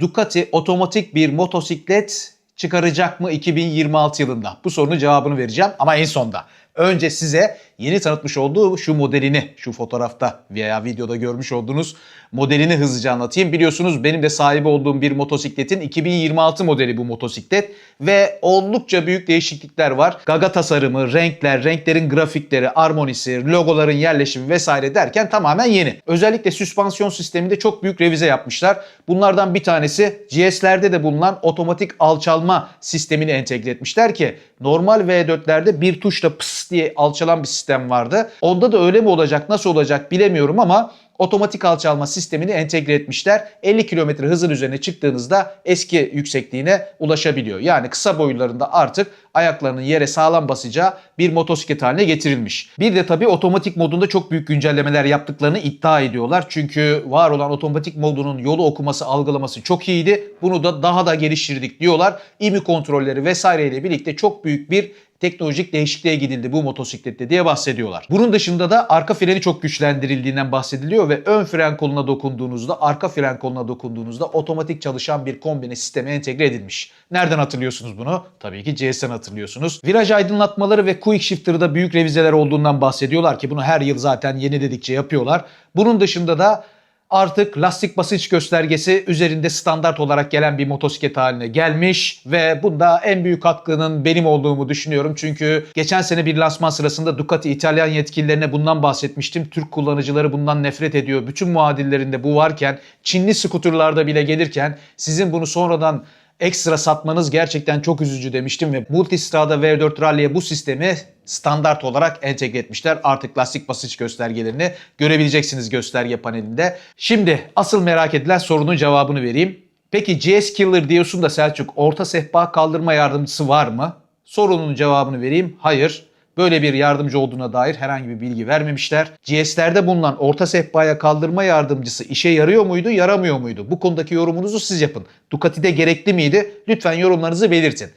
Ducati otomatik bir motosiklet çıkaracak mı 2026 yılında? Bu sorunun cevabını vereceğim ama en sonda. Önce size yeni tanıtmış olduğu şu modelini, şu fotoğrafta veya videoda görmüş olduğunuz modelini hızlıca anlatayım. Biliyorsunuz benim de sahibi olduğum bir motosikletin 2026 modeli bu motosiklet ve oldukça büyük değişiklikler var. Gaga tasarımı, renkler, renklerin grafikleri, armonisi, logoların yerleşimi vesaire derken tamamen yeni. Özellikle süspansiyon sisteminde çok büyük revize yapmışlar. Bunlardan bir tanesi GS'lerde de bulunan otomatik alçalma sistemini entegre etmişler ki normal V4'lerde bir tuşla pıs diye alçalan bir sistem vardı. Onda da öyle mi olacak, nasıl olacak bilemiyorum ama otomatik alçalma sistemini entegre etmişler. 50 km hızın üzerine çıktığınızda eski yüksekliğine ulaşabiliyor. Yani kısa boylarında artık ayaklarının yere sağlam basacağı bir motosiklet haline getirilmiş. Bir de tabii otomatik modunda çok büyük güncellemeler yaptıklarını iddia ediyorlar. Çünkü var olan otomatik modunun yolu okuması, algılaması çok iyiydi. Bunu da daha da geliştirdik diyorlar. İMI kontrolleri vesaireyle birlikte çok büyük bir teknolojik değişikliğe gidildi bu motosiklette diye bahsediyorlar. Bunun dışında da arka freni çok güçlendirildiğinden bahsediliyor ve ön fren koluna dokunduğunuzda, arka fren koluna dokunduğunuzda otomatik çalışan bir kombine sisteme entegre edilmiş. Nereden hatırlıyorsunuz bunu? Tabii ki GS'den hatırlıyorsunuz. Viraj aydınlatmaları ve quick shifter'da büyük revizeler olduğundan bahsediyorlar ki bunu her yıl zaten yeni dedikçe yapıyorlar. Bunun dışında da artık lastik basınç göstergesi üzerinde standart olarak gelen bir motosiklet haline gelmiş ve bunda en büyük katkının benim olduğumu düşünüyorum. Çünkü geçen sene bir lansman sırasında Ducati İtalyan yetkililerine bundan bahsetmiştim. Türk kullanıcıları bundan nefret ediyor. Bütün muadillerinde bu varken Çinli skuterlarda bile gelirken sizin bunu sonradan ekstra satmanız gerçekten çok üzücü demiştim ve Multistrada V4 Rally'e bu sistemi standart olarak entegre etmişler. Artık lastik basınç göstergelerini görebileceksiniz gösterge panelinde. Şimdi asıl merak edilen sorunun cevabını vereyim. Peki GS Killer diyorsun da Selçuk orta sehpa kaldırma yardımcısı var mı? Sorunun cevabını vereyim. Hayır. Böyle bir yardımcı olduğuna dair herhangi bir bilgi vermemişler. GS'lerde bulunan orta sehpaya kaldırma yardımcısı işe yarıyor muydu, yaramıyor muydu? Bu konudaki yorumunuzu siz yapın. Ducati'de gerekli miydi? Lütfen yorumlarınızı belirtin.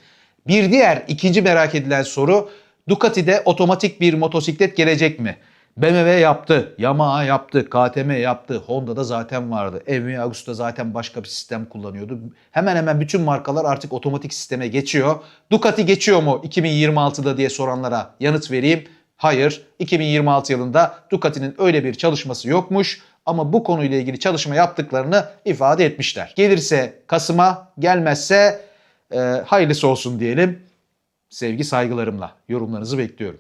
Bir diğer ikinci merak edilen soru Ducati'de otomatik bir motosiklet gelecek mi? BMW yaptı, Yamaha yaptı, KTM yaptı, Honda'da zaten vardı. Evmi Agusta zaten başka bir sistem kullanıyordu. Hemen hemen bütün markalar artık otomatik sisteme geçiyor. Ducati geçiyor mu 2026'da diye soranlara yanıt vereyim. Hayır, 2026 yılında Ducati'nin öyle bir çalışması yokmuş ama bu konuyla ilgili çalışma yaptıklarını ifade etmişler. Gelirse Kasım'a, gelmezse e, hayırlısı olsun diyelim. Sevgi saygılarımla yorumlarınızı bekliyorum.